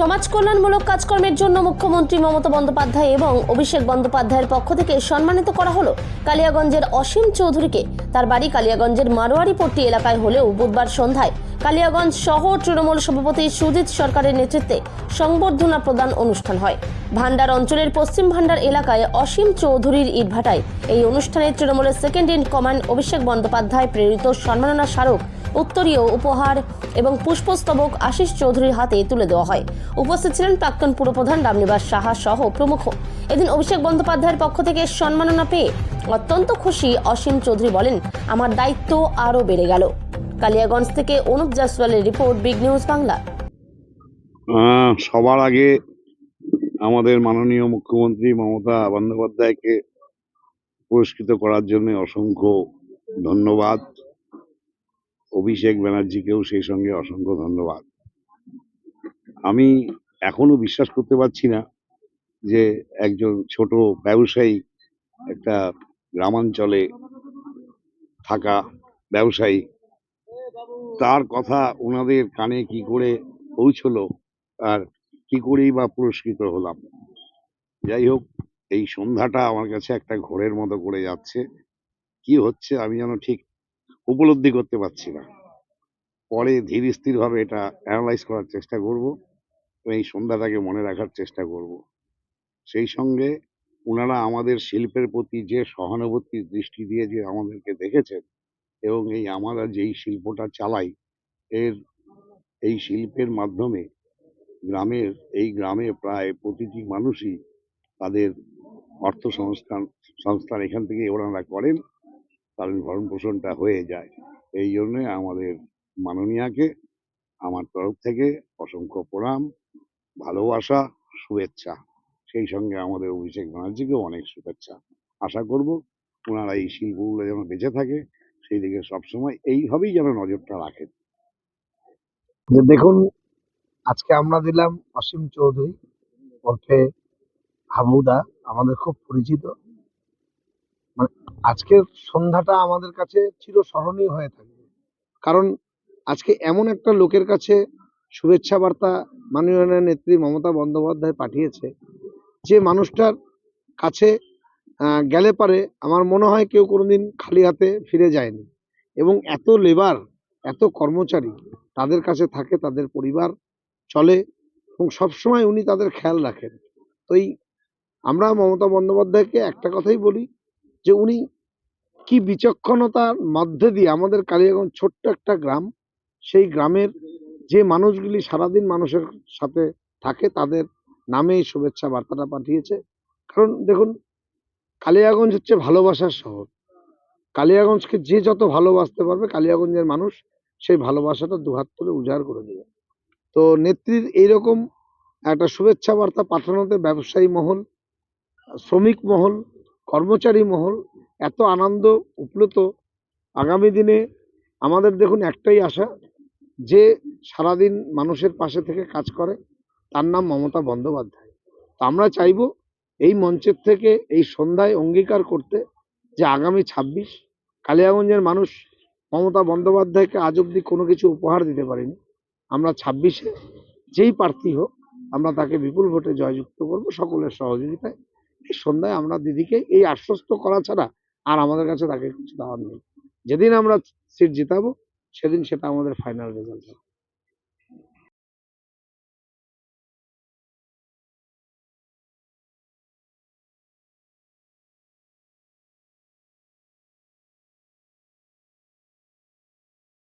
সমাজ কল্যাণমূলক কাজকর্মের জন্য মুখ্যমন্ত্রী মমতা বন্দ্যোপাধ্যায় এবং অভিষেক বন্দ্যোপাধ্যায়ের পক্ষ থেকে সম্মানিত করা হলো কালিয়াগঞ্জের অসীম চৌধুরীকে। তার বাড়ি কালিয়াগঞ্জের মারোয়ারিপট্টি এলাকায় হলেও বুধবার সন্ধ্যায় কালিয়াগঞ্জ শহর তৃণমূল সভাপতি সুজিত সরকারের নেতৃত্বে সংবর্ধনা প্রদান অনুষ্ঠান হয়। ভান্ডার অঞ্চলের পশ্চিম ভান্ডার এলাকায় অসীম চৌধুরীর ইটভাটায়। এই অনুষ্ঠানে তৃণমূলের second in command Abhishek Bandyopadhyay প্রেরিত সম্মাননা স্মারক, উত্তরীয় উপহার এবং পুষ্পস্তবক আশিস চৌধুরীর হাতে তুলে দেওয়া হয়। উপস্থিত ছিলেন প্রাক্তন পুরপ্রধান রামনিবাস সাহা সহ প্রমুখ। এদিন অভিষেক বন্দ্যোপাধ্যায়ের পক্ষ থেকে সম্মাননা পেয়ে অত্যন্ত খুশি অসীম চৌধুরী বলেন, আমার দায়িত্ব আরও বেড়ে গেল। কালিয়াগঞ্জ থেকে অনুপ জাসওয়ালের রিপোর্ট, বিগ নিউজ বাংলা। সবার আগে আমাদের মাননীয় মুখ্যমন্ত্রী মমতা বন্দ্যোপাধ্যায়কে পুরস্কৃত করার জন্য অসংখ্য ধন্যবাদ। অভিষেক ব্যানার্জিকেও সেই সঙ্গে অসংখ্য ধন্যবাদ। আমি এখনও বিশ্বাস করতে পারছি না যে একজন ছোট ব্যবসায়ী একটা গ্রামাঞ্চলে থাকা ব্যবসায়ী, তার কথা ওনাদের কানে কি করে পৌঁছলো, আর কি করেই বা পুরস্কৃত হলাম। যাই হোক, এই সন্ধ্যাটা আমার কাছে একটা ঘোরের মতো করে যাচ্ছে। কি হচ্ছে আমি যেন ঠিক উপলব্ধি করতে পারছি না। পরে ধীর স্থির ভাবে এটা অ্যানালাইজ করার চেষ্টা করব এই সন্ধ্যাটাকে মনে রাখার চেষ্টা করব। সেই সঙ্গে ওনারা আমাদের শিল্পের প্রতি যে সহানুভূতির দৃষ্টি দিয়ে যে আমাদেরকে দেখেছেন এবং এই আমরা যেই শিল্পটা চালাই, এর, এই শিল্পের মাধ্যমে গ্রামের, এই গ্রামে প্রায় প্রতিটি মানুষই তাদের অর্থ সংস্থান সংস্থান এখান থেকে ওনারা করেন। তাদের ভরণ পোষণটা হয়ে যায়। এই জন্যে আমাদের মাননীয়াকে, আমার তরফ থেকে অসংখ্য প্রণাম, ভালোবাসা, শুভেচ্ছা। সেই সঙ্গে আমাদের অভিষেক ব্যানার্জিকেও অনেক শুভেচ্ছা। আশা করব ওনারা এই শিল্পগুলো যেন বেঁচে থাকে, সেই দিকে সবসময় এইভাবেই যেন নজরটা রাখেন। দেখুন আজকে আমরা দিলাম অসীম চৌধুরী ওরফে হাবুদা আমাদের খুব পরিচিত। মানে আজকের সন্ধ্যাটা আমাদের কাছে চিরস্মরণীয় হয়ে থাকবে। কারণ আজকে এমন একটা লোকের কাছে শুভেচ্ছা বার্তা মাননীয় নেত্রী মমতা বন্দ্যোপাধ্যায় পাঠিয়েছে যে মানুষটার কাছে গেলে পারে, আমার মনে হয় কেউ কোনোদিন খালি হাতে ফিরে যায়নি। এবং এত লেবার, এত কর্মচারী তাদের কাছে থাকে, তাদের পরিবার চলে এবং সবসময় উনি তাদের খেয়াল রাখেন। তো এই আমরা মমতা বন্দ্যোপাধ্যায়কে একটা কথাই বলি যে উনি কি বিচক্ষণতার মধ্যে দিয়ে আমাদের কালিয়াগঞ্জ ছোট্ট একটা গ্রাম, সেই গ্রামের যে মানুষগুলি সারাদিন মানুষের সাথে থাকে তাদের নামে শুভেচ্ছা বার্তাটা পাঠিয়েছে। কারণ দেখুন, কালিয়াগঞ্জ হচ্ছে ভালোবাসার শহর। কালিয়াগঞ্জকে যে যত ভালোবাসতে পারবে কালিয়াগঞ্জের মানুষ সেই ভালোবাসাটা দুহাত তুলে উজাড় করে দেবে। তো নেত্রীর এইরকম একটা শুভেচ্ছা বার্তা পাঠানোতে ব্যবসায়ী মহল, শ্রমিক মহল, কর্মচারী মহল এত আনন্দ উপলুত আগামী দিনে আমাদের দেখুন একটাই আশা, যে সারাদিন মানুষের পাশে থেকে কাজ করে, তার নাম মমতা বন্দ্যোপাধ্যায়। তো আমরা চাইব এই মঞ্চের থেকে এই সন্ধ্যায় অঙ্গীকার করতে যে আগামী ছাব্বিশ কালিয়াগঞ্জের মানুষ মমতা বন্দ্যোপাধ্যায়কে আজ অব্দি কোনো কিছু উপহার দিতে পারিনি। আমরা ছাব্বিশে যেই প্রার্থী হোক, আমরা তাকে বিপুল ভোটে জয়যুক্ত করব সকলের সহযোগিতায়। এই সন্ধ্যায় আমরা দিদিকে এই আশ্বস্ত করা ছাড়া আর আমাদের কাছে তাকে কিছু দেওয়ার নেই। যেদিন আমরা সিট জিতাবো, সেদিন সেটা আমাদের ফাইনাল রেজাল্ট হবে।